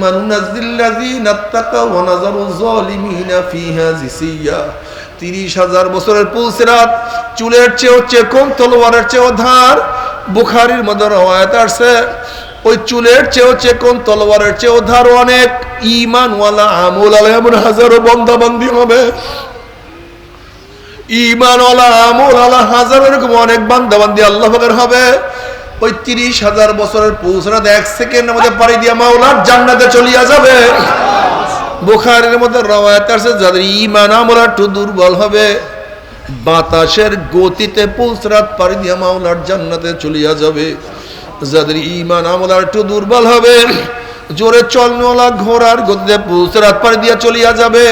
সুম্মা নুনাজ্জিল্লাযীনা তাকাও ওয়া নাযারু যালিমিনা ফিহা জিসিয়া তিরিশ হাজার বছরের পুলসিরাত, চুলের চেয়েও চেকন তলোয়ারের চেয়েও ধার? বুখারির মধ্যে রওয়ায়াত আসছে, ওই চুলের চেয়েও চেকন তলোয়ারের চেয়েও ধার অনেক? ইমানওয়ালা আমল আলা এমন হাজারো বন্দাবন্দি হবে। ইমানওয়ালা আমল আলা হাজার এরকম অনেক বান্দাবান্দি আল্লাহ হবে। ওই তিরিশ হাজার বছরের পৌঁছানো এক সেকেন্ডের মধ্যে পাড়ি দিয়া মাওলার জান্নাতে চলিয়া যাবে। বুখারের মধ্যে রওয়ায়াত আছে যাদের ইমান আমল একটু দুর্বল হবে, বাতাসের গতিতে পুলসরাত পাড়ি দিয়া মাওলার জান্নাতে চলিয়া যাবে। যাদের ইমান আমল একটু দুর্বল হবে, জোরে চলনওয়ালা ঘোড়ার গতিতে পুলসরাত পাড়ি দিয়া চলিয়া যাবে।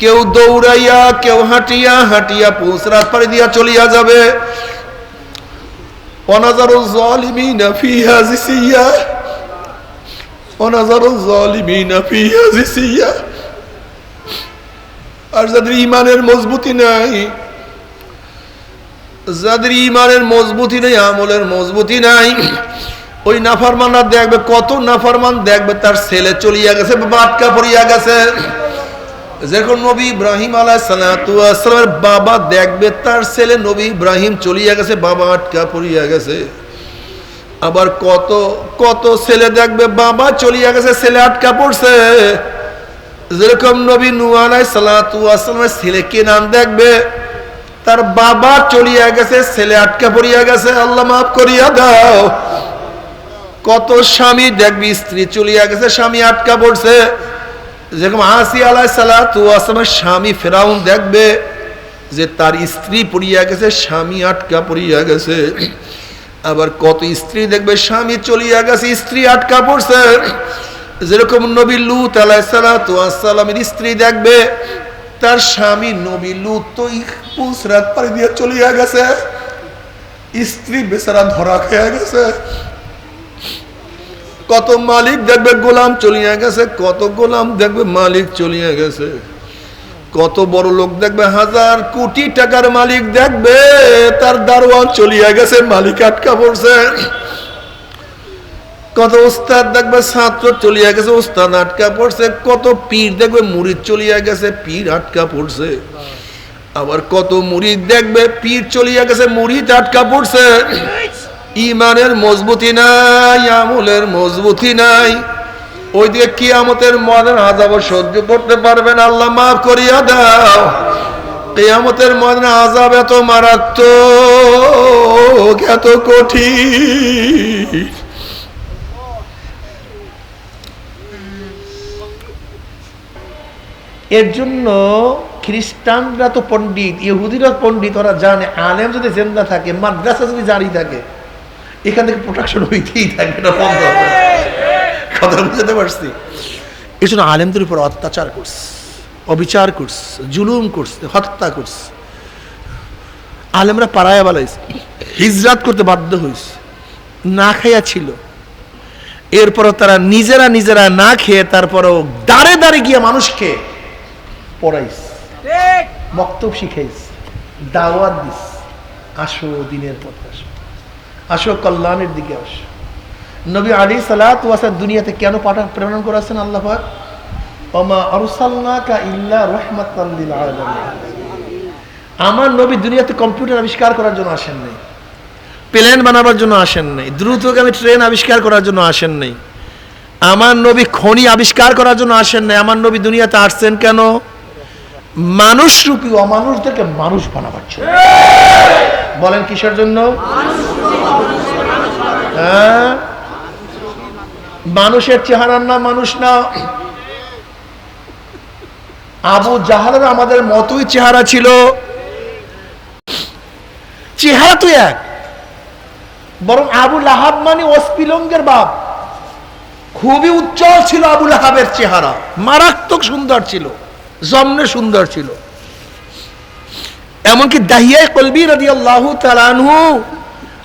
কেউ দৌড়াইয়া, কেউ হাঁটিয়া হাঁটিয়া পুলসরাত পাড়ি দিয়া চলিয়া যাবে। ونظر الظالمين فيها زسيا ونظر الظالمين فيها زسيا আর যাদের ইমানের মজবুতি নাই যাদের ইমানের মজবুতি নেই আমলের মজবুতি নাই ওই নাফারমানরা দেখবে কত নাফারমান দেখবে তার ছেলে চলিয়া গেছে বাটকা পড়িয়া গেছে যেরকম নবী ইব্রাহিম আলাইসালামের বাবা দেখবে তার ছেলে নবী ইব্রাহিম চলিয়া গেছে, বাবা আটকা পড়িয়া গেছে। আবার কত কত ছেলে দেখবে বাবা চলিয়া গেছে, ছেলে আটকা পড়ছে। যেরকম নবী নুয়ালাই সালাতামের ছেলেকে নাম দেখবে? তার বাবা চলিয়া গেছে, ছেলে আটকা পড়িয়া গেছে। আল্লাহ মাফ করিয়া দাও। কত স্বামী দেখবি, স্ত্রী চলিয়া গেছে, স্বামী আটকা পড়ছে। যেরকম আসি আলাহ সালামের স্বামী ফেরাউন দেখবে যে তার স্ত্রী পড়িয়া গেছে, স্বামী আটকা পড়িয়া গেছে। আবার কত স্ত্রী দেখবে, স্বামী চলিয়া গেছে, স্ত্রী আটকা পড়ছে। যেরকম নবী লুত আলাহ সালামের স্ত্রী দেখবে, তার স্বামী নবী লুত তো পুসরাত পাড়ি দিয়ে চলিয়া গেছে। স্ত্রী বেচারা ধরা খেয়ে গেছে। কত মালিক দেখবে গোলাম চলিয়া গেছে, কত গোলাম দেখবে মালিক চলিয়া গেছে। কত বড় লোক দেখবে, হাজার কোটি টাকার মালিক দেখবে, তার দারোয়ান চলিয়া গেছে, মালিক আটকা পড়ছে। কত উস্তাদ দেখবে, ছাত্র চলিয়া গেছে উস্তাদ আটকা পড়ছে। কত পীর দেখবে মুড়িদ চলিয়া গেছে, পীর আটকা পড়ছে। আবার কত মুড়িদ দেখবে, পীর চলিয়া গেছে মুড়িদ আটকা পড়ছে। ইমানের মজবুতি নাই, আমলের মজবুতি নাই। ওইদিকে কিয়ামতের ময়দান আজাব সহ্য করতে পারবেন আল্লাহ মাফ করিয়া দাও। কিয়ামতের ময়দান আজাব এত মারাত্মক, এত কঠিন। এর জন্য খ্রিস্টানরা তো পণ্ডিত, ইহুদিরা পণ্ডিত, ওরা জানে, আলেম যদি জেন্দা থাকে, মাদ্রাসা যদি জারি থাকে এখান থেকে প্রোটেকশন হইতেই থাকে এটা বন্ধ হবে। কথা বুঝতে পারছি? এই জন্য আলেমদের উপর অত্যাচার করছে অবিচার করছে জুলুম করছে হত্যা করছে। আলেমরা পাড়ায় বালাইছে হিজরাত করতে বাধ্য হয়েছে না খাইয়া ছিল। এরপরও তারা নিজেরা নিজেরা না খেয়ে তারপরও দাঁড়ে দাঁড়ে গিয়ে মানুষকে পড়াইছে বক্তব্য শিখাইছে দাওয়াত দিস আসো দিনের পথে আসো। আসো কল্যাণের দিকে আসো। নবী আলী সালাত ওয়াসাদ দুনিয়াতে কেন পাঠা প্রেরণ করেছেন আল্লাহ ইল্লা আমার নবী দুনিয়াতে কম্পিউটার আবিষ্কার করার জন্য আসেন নাই। প্লেন বানাবার জন্য আসেন নাই। দ্রুতগামী ট্রেন আবিষ্কার করার জন্য আসেন নাই। আমার নবী খনি আবিষ্কার করার জন্য আসেন নাই। আমার নবী দুনিয়াতে আসছেন কেন? মানুষ রূপী অমানুষদেরকে মানুষ বানাবার জন্য। বলেন কিসের জন্য? হ্যাঁ? মানুষের চেহারার না মানুষ না। আবু জাহালের আমাদের মতোই চেহারা ছিল। চেহারা তো এক। বরং আবু লাহাব মানে অস্পিলঙ্গের বাপ। খুবই উজ্জ্বল ছিল আবু লাহাবের চেহারা। মারাত্মক সুন্দর ছিল। জমনে সুন্দর ছিল। এমনকি দাহিয়ায় কলবি রাজি আল্লাহ তালানহু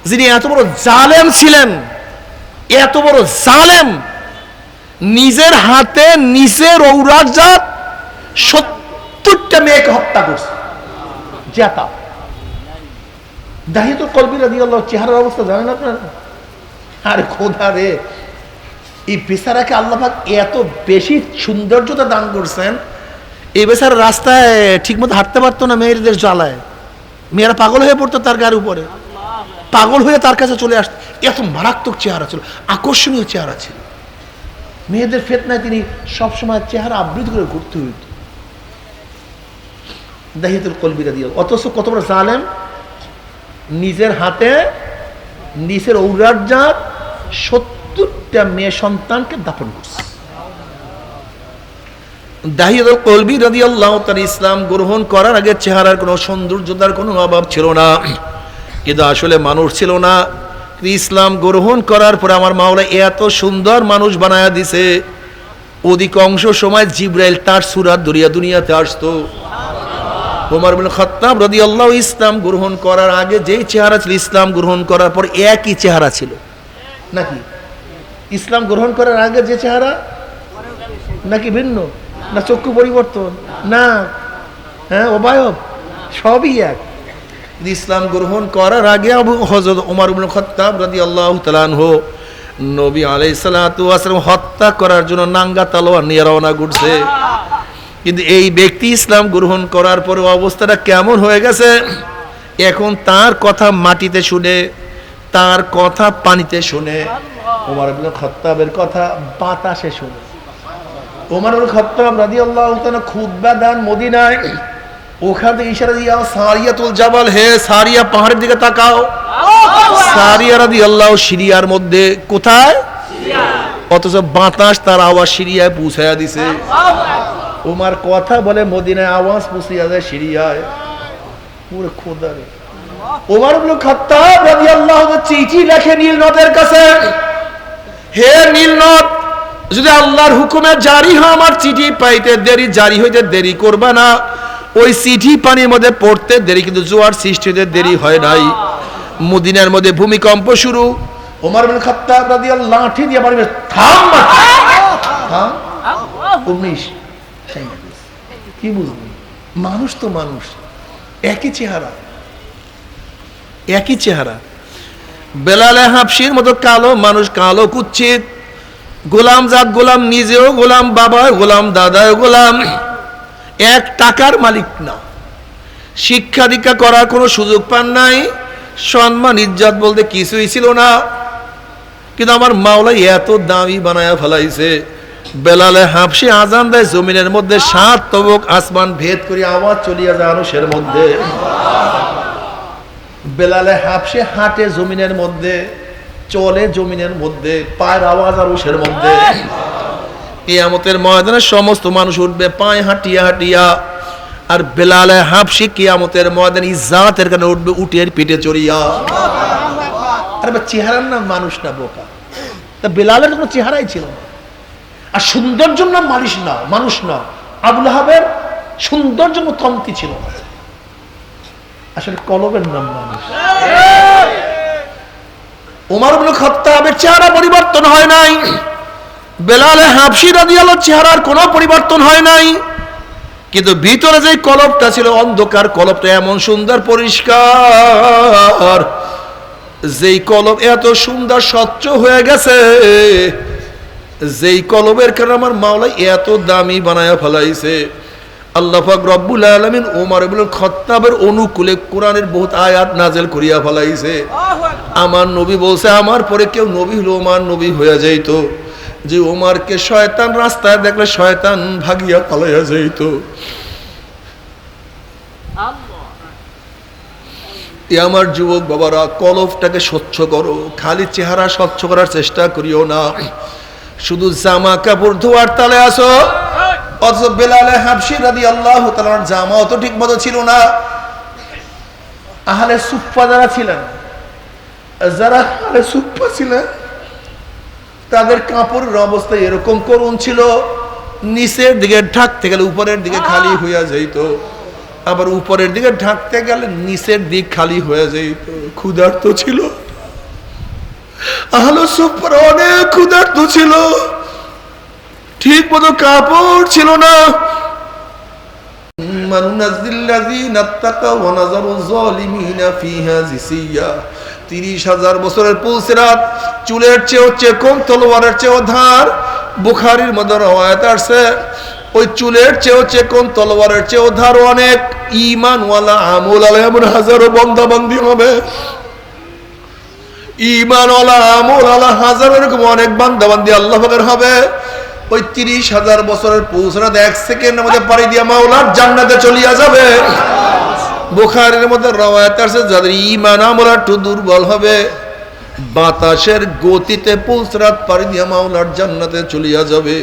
যিনি এত বড় জালেম ছিলেন, এত বড় জালেম, নিজের হাতে নিজের ঔরাজাত সত্তরটা মেয়েকে হত্যা করছে। জেতা। দাহিত কলবি রাজি আল্লাহ চেহারার অবস্থা জানেন আপনারা? আরে খোদা রে, এই বেচারাকে আল্লাহাক এত বেশি সৌন্দর্যতা দান করছেন এই বেচারা রাস্তায় ঠিকমতো হাঁটতে পারতো না মেয়েদের জ্বালায়। মেয়েরা পাগল হয়ে পড়তো তার গায়ের উপরে। পাগল হয়ে তার কাছে চলে আসতো। এত মারাত্মক চেহারা ছিল, আকর্ষণীয় চেহারা ছিল। মেয়েদের ফেতনায় তিনি সবসময় চেহারা আবৃত করে ঘুরতে হইত। দাহিতুল কলবিরা দিয়ে অথচ কত বড় জালেম, নিজের হাতে নিজের ঔরাজ্জাত সত্তরটা মেয়ে সন্তানকে দাপন করছে। দাহিদুল কলবি রাদি আল্লাহ তার ইসলাম গ্রহণ করার আগে চেহারার কোনো সৌন্দর্যতার কোনো অভাব ছিল না। কিন্তু আসলে মানুষ ছিল না। ইসলাম গ্রহণ করার পরে আমার মাওলা এত সুন্দর মানুষ বানায়া দিছে। অধিকাংশ সময় জিব্রাইল তার সুরাত দরিয়া দুনিয়াতে আসতো। ওমর বিন খত্তাব রদি আল্লাহ ইসলাম গ্রহণ করার আগে যেই চেহারা ছিল, ইসলাম গ্রহণ করার পর একই চেহারা ছিল। নাকি? ইসলাম গ্রহণ করার আগে যে চেহারা? নাকি ভিন্ন? না চক্ষু পরিবর্তন, না হ্যাঁ অবায়ব, সবই এক। ইসলাম গ্রহণ করার আগে আবু হজরত ওমর ইবনে খত্তাব রাদিয়াল্লাহু তাআলা আনহু নবী সালাতু ওয়াসালাম হত্যা করার জন্য নাঙ্গা তলোয়ার নিয়ে রওনা করছে। কিন্তু এই ব্যক্তি ইসলাম গ্রহণ করার পরে অবস্থাটা কেমন হয়ে গেছে? এখন তার কথা মাটিতে শুনে, তার কথা পানিতে শুনে ওমর ইবনে খত্তাবের কথা বাতাসে শুনে। ওমর ইবনে খত্তাব রাদিয়াল্লাহু তাআলা খুতবা দেন মদিনায়। ওখান থেকে ইশারা দিয়া সারিয়াতুল জাবাল হে সারিয়া পাহাড়ের দিকে তাকাও। সারিয়া রাদিয়াল্লাহু সিরিয়ার মধ্যে কোথায়? অথচ বাতাস তার আওয়াজ সিরিয়ায় পৌঁছায়া দিছে। ওমার কথা বলে মদিনায় আওয়াজ পৌঁছিয়া যায় সিরিয়ায়। পুরো খোদা রে। ওমর ইবনে খাত্তাব রাদিয়াল্লাহু চিঠি লেখে নীল নদের কাছে। হে নীল নদ যদি আল্লাহর হুকুমে জারি হয় আমার চিঠি পাইতে দেরি, জারি হইতে দেরি করবা না। ওই চিঠি পানির মধ্যে পড়তে দেরি, কিন্তু জোয়ার সৃষ্টি হতে দেরি হয় নাই। মদিনার মধ্যে ভূমিকম্প শুরু। ওমর বিন খাত্তাব রাদিয়াল্লাহু লাঠি দিয়ে মারবে থাম। থাম? উনিশ। কি বুঝলি? মানুষ তো মানুষ। একই চেহারা। একই চেহারা। বেলালে হাফসির মতো কালো, মানুষ কালো কুচ্ছিত। গোলাম জাত গোলাম নিজেও গোলাম বাবা গোলাম, দাদাও গোলাম। এক টাকার মালিক না। শিক্ষা দীক্ষা করার কোনো সুযোগ পান নাই। সম্মান, ইজ্জত বলতে কিছুই ছিল না। কিন্তু আমার মাওলাই এত দামি বানায়া ফেলাইছে। বেলালে হাফসি আজান দেয়, জমিনের মধ্যে সাত তবক আসমান ভেদ করে আওয়াজ চলিয়া যায় মানুষের মধ্যে। বেলালে হাফসে হাঁটে জমিনের মধ্যে। চলে জমিনের মধ্যে, পায়ের আওয়াজ আর উষের মধ্যে। কিয়ামতের ময়দানে সমস্ত মানুষ উঠবে, পায়ে হাঁটিয়া হাঁটিয়া। আর বেলালে হাফসি কিয়ামতের ময়দানে ইজাতের কারণে উঠবে, উটের পিঠে চড়িয়া। আরে বা চেহারার নাম মানুষ না, বোকা। তা বেলালের কোনো চেহারাই ছিল না। আর সৌন্দর্য নাম মানুষ না মানুষ না। আবুল হাবের সৌন্দর্য তন্তি ছিল না। আসলে কলবের নাম মানুষ। উমার ইবনে খাত্তাবের চেহারা পরিবর্তন হয় নাই। বেলালে হাফসি রাদিয়াল্লাহু চেহারার কোনো পরিবর্তন হয় নাই। কিন্তু ভিতরে যে কলবটা ছিল, অন্ধকার কলবটা এমন সুন্দর, পরিষ্কার। যেই কলব এত সুন্দর, স্বচ্ছ হয়ে গেছে, যেই কলবের কারণে আমার মাওলাই এত দামি বানায়া ফেলাইছে। আল্লাহ পাক রব্বুল আলামিন ওমর খত্তাবের অনুকূলে কোরআনের বহুত আয়াত নাজেল করিয়া ফেলাইছে। আমার নবী বলছে, আমার পরে কেউ নবী হলো, ওমার নবী হয়ে যাইত। যে ওমারকে শয়তান রাস্তায় দেখলে শয়তান ভাগিয়া পালাইয়া যাইত। আমার যুবক বাবারা কলফটাকে স্বচ্ছ করো, খালি চেহারা স্বচ্ছ করার চেষ্টা করিও না। শুধু জামা কাপড় ধোয়ার তালে আসো। অথচ বেলালে হাফসি রাদি আল্লাহ তালার জামাও তো ঠিক মতো ছিল না। আহলে সুফা যারা ছিলেন যারা হারে সুপ্পা ছিলেন তাদের কাপড়ের অবস্থা এরকম করুন ছিল নিচের দিকে ঢাকতে গেলে উপরের দিকে খালি হইয়া যাইতো আবার উপরের দিকে ঢাকতে গেলে নিচের দিক খালি হয়ে যাইত ক্ষুধার্ত ছিল। আহলো অনেক ক্ষুধার্ত ছিল। ঠিক মতো কাপড় ছিল না। মানুনাজিল্লাযীনা তাকাও ওয়া নাযারু যালিমিনা ফিহা জিসিয়া তিরিশ হাজার বছরের পুলসিরাত, চুলের চেয়েও চেকম তলোয়ারের চেয়েও ধার, বুখারির মধ্যে আসছে, ওই চুলের চেয়েও চেকম তলোয়ারের চেয়েও ধার অনেক ইমানওয়ালা আমল আলা এমন হাজারো বন্দাবন্দি হবে। ইমানওয়ালা আমল আলা হাজার এরকম অনেক বান্দাবান্দি আল্লাহ পাকের হবে। ওই তিরিশ হাজার বছরের পৌঁছাতে এক সেকেন্ডের মধ্যে পাড়ি দিয়া মাওলার জান্নাতে চলিয়া যাবে। বুখারের মধ্যে রওয়ায়াত আছে যাদের ইমান আমল একটু দুর্বল হবে, বাতাসের গতিতে পুলসরাত পাড়ি দিয়া মাওলার জান্নাতে চলিয়া যাবে।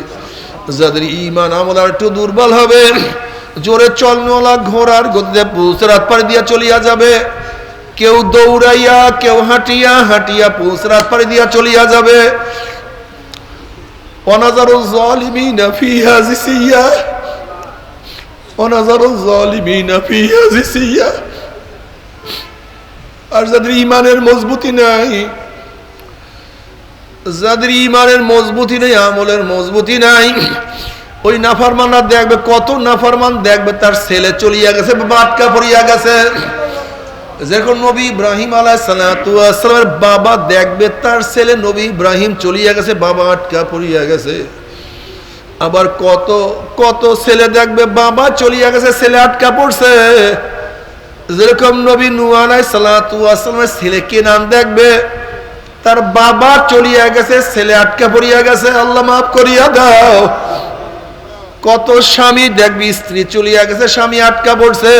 যাদের ইমান আমল একটু দুর্বল হবে, জোরে চলনওয়ালা ঘোড়ার গতিতে পুলসরাত পাড়ি দিয়া চলিয়া যাবে। কেউ দৌড়াইয়া, কেউ হাঁটিয়া হাঁটিয়া পুলসরাত পাড়ি দিয়া চলিয়া যাবে। অনাজারু জালিমিনা ফিহা জিসিয়া অনাজারু জালিমিনা ফিহা জিসিয়া আর যাদের ইমানের মজবুতি নাই, যাদের ইমানের মজবুতি নেই, আমলের মজবুতি নাই, ওই নাফারমানরা দেখবে, কত নাফারমান দেখবে, তার ছেলে চলিয়া গেছে বা আটকা পড়িয়া গেছে। যেরকম নবী ইব্রাহিম আলাইসালামের বাবা দেখবে, তার ছেলে নবী ইব্রাহিম চলিয়া গেছে, বাবা আটকা পড়িয়া গেছে। আবার কত কত ছেলে দেখবে, বাবা চলিয়া গেছে, ছেলে আটকা পড়ছে। যেরকম নবী নু আলাই সালামের ছেলে কে নাম দেখবে? তার বাবা চলিয়া গেছে, ছেলে আটকা পড়িয়া গেছে, আল্লাহ মাফ করিয়া দাও। কত স্বামী দেখবি, স্ত্রী চলিয়া গেছে, স্বামী আটকা পড়ছে।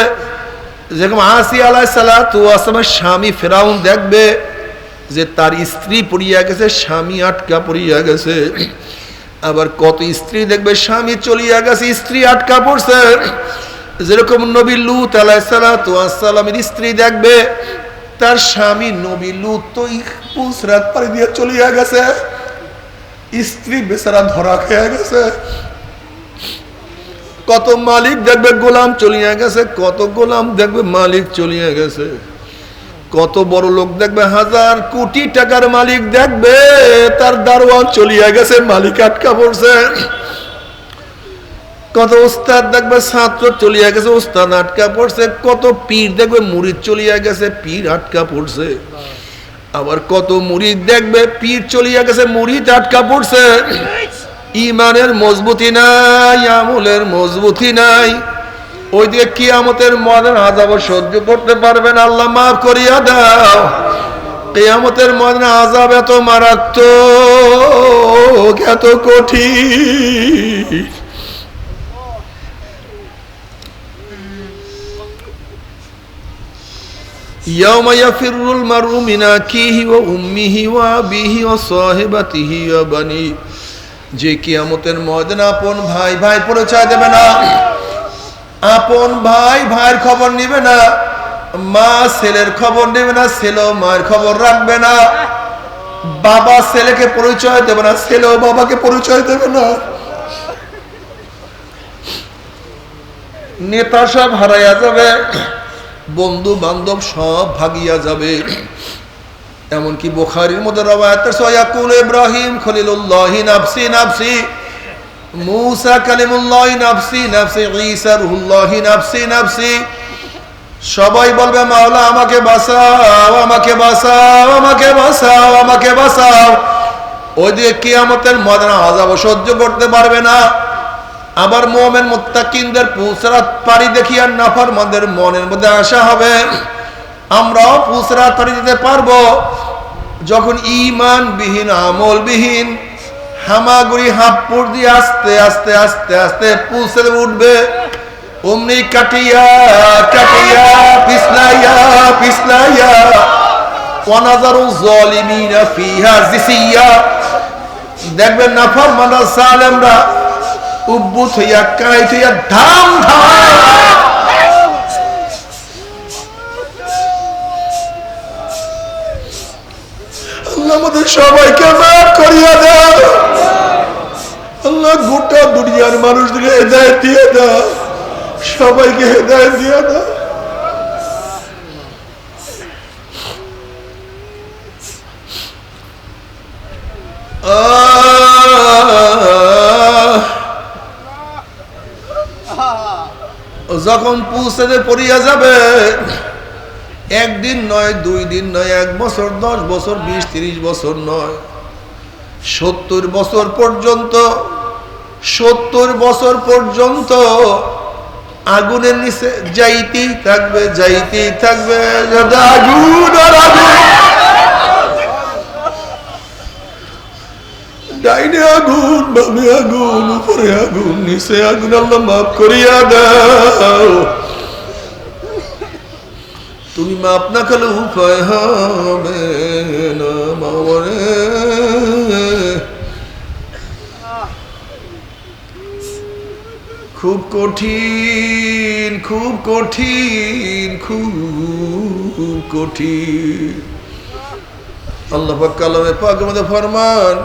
যেরকম আসি আলাহ সালামের স্বামী ফেরাউন দেখবে, যে তার স্ত্রী পড়িয়া গেছে, স্বামী আটকা পড়িয়া গেছে। আবার কত স্ত্রী দেখবে, স্বামী চলিয়া গেছে, স্ত্রী আটকা পড়ছে। যেরকম নবী লুত আলাহ সালামের স্ত্রী দেখবে, তার স্বামী নবী লুত তো পাড়ি দিয়ে চলিয়া গেছে। স্ত্রী বেচারা ধরা খেয়ে গেছে। কত মালিক দেখবে, গোলাম চলিয়া গেছে, কত গোলাম দেখবে, মালিক চলিয়া গেছে। কত বড় লোক দেখবে, হাজার কোটি টাকার মালিক দেখবে, তার দারোয়ান চলিয়া গেছে, মালিক আটকা পড়ছে। কত উস্তাদ দেখবে, ছাত্র চলিয়া গেছে উস্তাদ আটকা পড়ছে, কত পীর দেখবে মুড়িদ চলিয়া গেছে, পীর আটকা পড়ছে। আবার কত মুড়িদ দেখবে, পীর চলিয়া গেছে মুড়িদ আটকা পড়ছে। ইমানের মজবুতি নাই, আমলের মজবুতি নাই। ওই দিকে কিয়ামতের মদের আজাব সহ্য করতে পারবেন আল্লাহ মাফ করিয়া দাও কিয়ামতের মদের আজাব এত মারাত্মক এত কঠিন يوم يفر المرء من أخيه وأمه وأبيه وصاحبته وبنيه যে কিয়ামতের ময়দানে আপন ভাই ভাই পরিচয় দেবে না আপন ভাই, ভাইয়ের খবর নিবে না। মা ছেলের খবর নেবে না ছেলে মায়ের খবর রাখবে না। বাবা ছেলেকে পরিচয় দেবে না, ছেলেও বাবাকে পরিচয় দেবে না। নেতা সব হারাইয়া যাবে বন্ধু বান্ধব সব ভাগিয়া যাবে। এমনকি বোখারির মধ্যে রবায়াত ইব্রাহিম খলিলুল্লাহ নাফসি নাফসি। মুসা কালিমুল্লাহ নাফসি নাফসি ঈসা রুহুল্লাহ নাফসি নাফসি। সবাই বলবে, মাওলা, আমাকে বাঁচাও আমাকে বাঁচাও আমাকে বাঁচাও আমাকে বাঁচাও। ওই দিকে কিয়ামতের মদনা আজাব সহ্য করতে পারবে না। আবার মোমেন মুত্তাকিনদের পুসরাত পারি দেখি আর নাফার মদের মনের মধ্যে আশা হবে, আমরাও পুসরাত পারি দিতে পারব। যখন ইমান বিহীন আমল বিহীন হামাগুড়ি হাঁপুর দিয়ে আস্তে আস্তে আস্তে আস্তে পুসে উঠবে। অমনি কাটিয়া কাটিয়া, পিছলাইয়া পিছলাইয়া। ওয়ানাজারু দেখবেন হইয়া ধাম ধাম আমাদের সবাইকে মাফ করিয়া দাও। আল্লাহ গোটা দুনিয়ার মানুষদের হেদায়ত দিয়ে দাও। সবাইকে হেদায়ত দিয়ে দাও। যখন পুষতে পড়িয়া যাবে একদিন নয়, দুই দিন নয়, এক বছর, দশ বছর, বিশ, তিরিশ বছর নয়। সত্তর বছর পর্যন্ত, সত্তর বছর পর্যন্ত আগুনের নিচে যাইতেই থাকবে যাইতেই থাকবে। আগুন। ডাইনে আগুন, বামে আগুন, উপরে আগুন, নিচে আগুন, আল্লাহ মাফ করিয়া দাও। তুমি মাপ না খেলে উপায় হবে না খুব কঠিন খুব কঠিন খুব কঠিন। আল্লাহ কালামে পাক আমাদের ফরমান,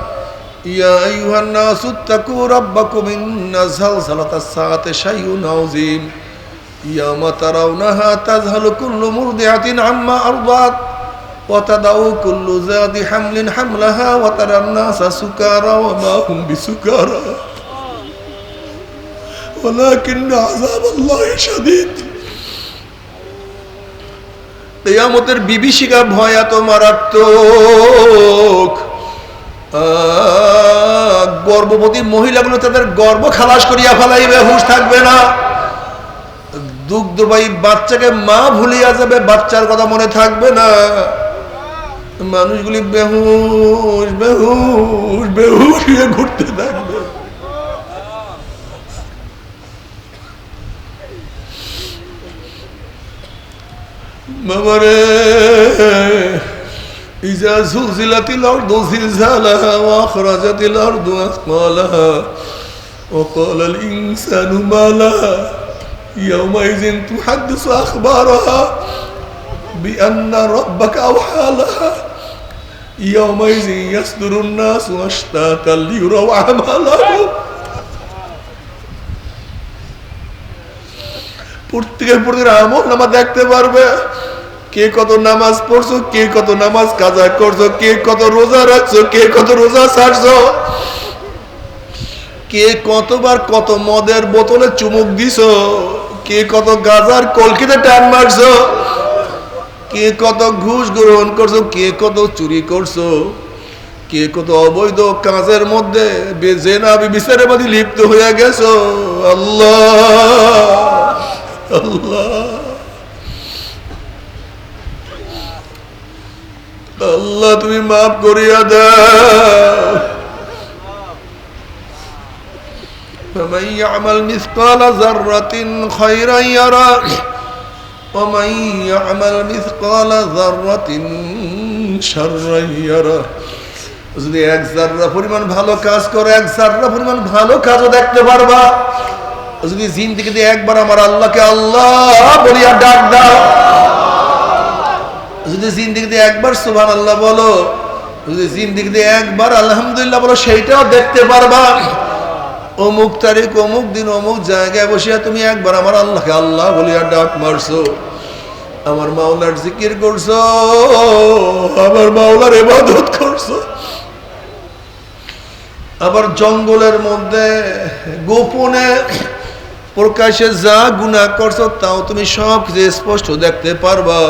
ইয়া আইয়ুহান নাসু তাকু রাব্বাকুম ইন্না যালজালাতাস সাআতি শাইউন আযীম। ইয়ামা তারাউনাহা তাযহালু কুল্লু মুরদিআতিন আম্মা আরদাত وتضع كل ذات حمل حملها وترى الناس سكارى وما هم بسكارى ولكن عذاب الله شديد কেয়ামতের বিভীষিকা ভয় এত মারাত্মক আহ, গর্ভবতী মহিলাগুলো তাদের গর্ভ খালাস করিয়া ফেলাইবে হুশ থাকবে না দুগ্ধবাহী বাচ্চাকে মা ভুলিয়া যাবে বাচ্চার কথা মনে থাকবে না মানুষগুলি বেহুশ বেহুশ বেহুশ হয়ে ঘুরতে থাকবে বাবারে إذا زلزلت الأرض زلزالها وأخرجت الأرض أثقالها وقال الإنسان ما لها يومئذ تحدث أخبارها بأن ربك أوحى لها يومئذ يصدر الناس أشتاتا ليروا أعمالهم প্রত্যেকের প্রত্যেকের আমল নামা দেখতে পারবে কে কত নামাজ পড়ছো কে কত নামাজ কাজা করছো কে কত রোজা রাখছো কে কত রোজা ছাড়ছো কে কতবার কত মদের বোতলে চুমুক দিছো কে কত গাজার কলকিতে টান মারছো? কে কত ঘুষ গ্রহণ করছ? কে কত চুরি করছ? কে কত অবৈধ কাজের মধ্যে বেজেনা বিচারের মধ্যে লিপ্ত হয়ে গেছো? আল্লাহ! আল্লাহ! আল্লাহ, তুমি মাফ করিয়া দাও। فمن يعمل مثقال ذرة خيرا يرى ومن يعمل مثقال ذرة شرا يرى যদি এক জাররা পরিমাণ ভালো কাজ করে এক জাররা পরিমাণ ভালো কাজও দেখতে পারবা যদি জিন্দিগিতে একবার আমার আল্লাহকে আল্লাহ বলিয়া ডাক দাও যদি জিন্দিগিতে একবার সুবহান আল্লাহ বলো যদি জিন্দিগিতে একবার আলহামদুলিল্লাহ বলো সেইটাও দেখতে পারবা অমুক তারিখ, অমুক দিন, অমুক জায়গায় বসিয়া তুমি একবার আমার আল্লাহকে আল্লাহ বলিয়া ডাক মারছো। আমার মাওলার জিকির করছ, আমার মাওলার ইবাদত করছ। আবার জঙ্গলের মধ্যে গোপনে প্রকাশে যা গুণা করছ, তাও তুমি সব কিছু স্পষ্ট দেখতে পারবা।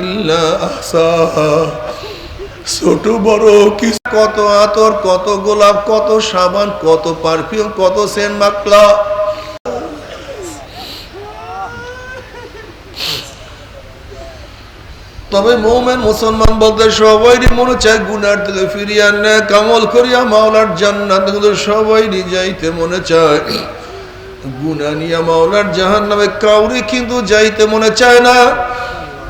ইল্লা আহসাহা। ছোট বড় কিছু, কত আতর, কত গোলাপ, কত সাবান, কত পারফিউম, কত সেন্ট মাকলা তবে মোমেন মুসলমান বলতে সবাই মনে চায়, গুনার থেকে ফিরিয়া নেয় কামল করিয়া মাওলার জান্নাত সবাই যাইতে মনে চায়। গুনা নিয়া মাওলার জাহান নামে কাউরি কিন্তু যাইতে মনে চায় না।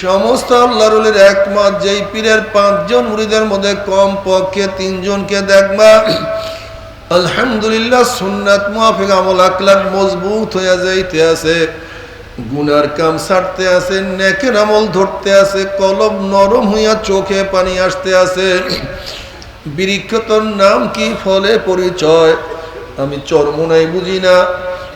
সমস্ত আল্লাহরুলের একমত, যেই পীরের পাঁচজন মুড়িদের মধ্যে কম পক্ষে তিনজনকে দেখবা, আলহামদুলিল্লাহ সুন্নাত মুআফিক আমল আকলাক মজবুত হয়ে যাইতে আছে, গুনার কাম ছাড়তে আছে, নেকের আমল ধরতে আছে, কলম নরম হইয়া চোখে পানি আসতে আছে। বৃক্ষ তোর নাম কি? ফলে পরিচয়। আমি চরমনাই বুঝি না।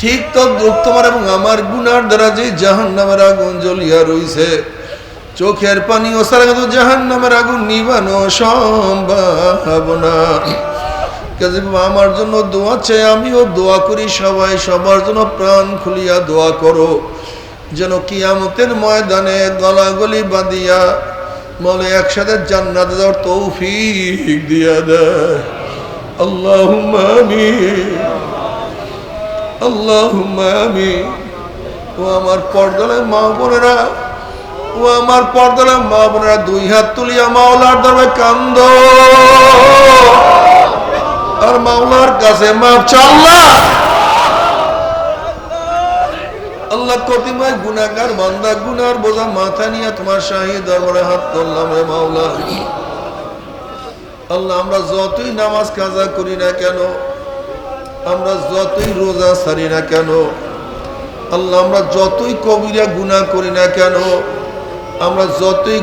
ঠিক তোমার এবং আমার গুনার দ্বারা যে জাহান নামের আগুন জ্বলিয়া রইছে, চোখের পানি ও সারা কিন্তু জাহান নামের আগুন নিবানো সম্ভাবনা কাজে আমার জন্য দোয়া চাই, আমিও দোয়া করি সবাই, সবার জন্য প্রাণ খুলিয়া দোয়া করো, যেন কিয়ামতের ময়দানে গলাগলি বাঁধিয়া মলে একসাথে জান্নাত দেওয়ার তৌফিক দিয়া দেয়। আল্লাহ আমিন। আমিন। ও আমার পর্দালে মা বোনেরা, ও আমার পর্দালে মা বোনেরা, দুই হাত তুলিয়া মাওলার দরবে কান্দ। আর মাওলার কাছে মাপ চাল্লা আল্লাহ গুনার বোঝা মাথা নিয়ে তোমার শাহী দরবারে হাত মাওলা। আল্লাহ, আমরা যতই নামাজ কাজা করি না কেন আমরা যতই রোজা সারি না কেন, আল্লাহ আমরা যতই কবিরা গুণা করি না কেন, আমরা যতই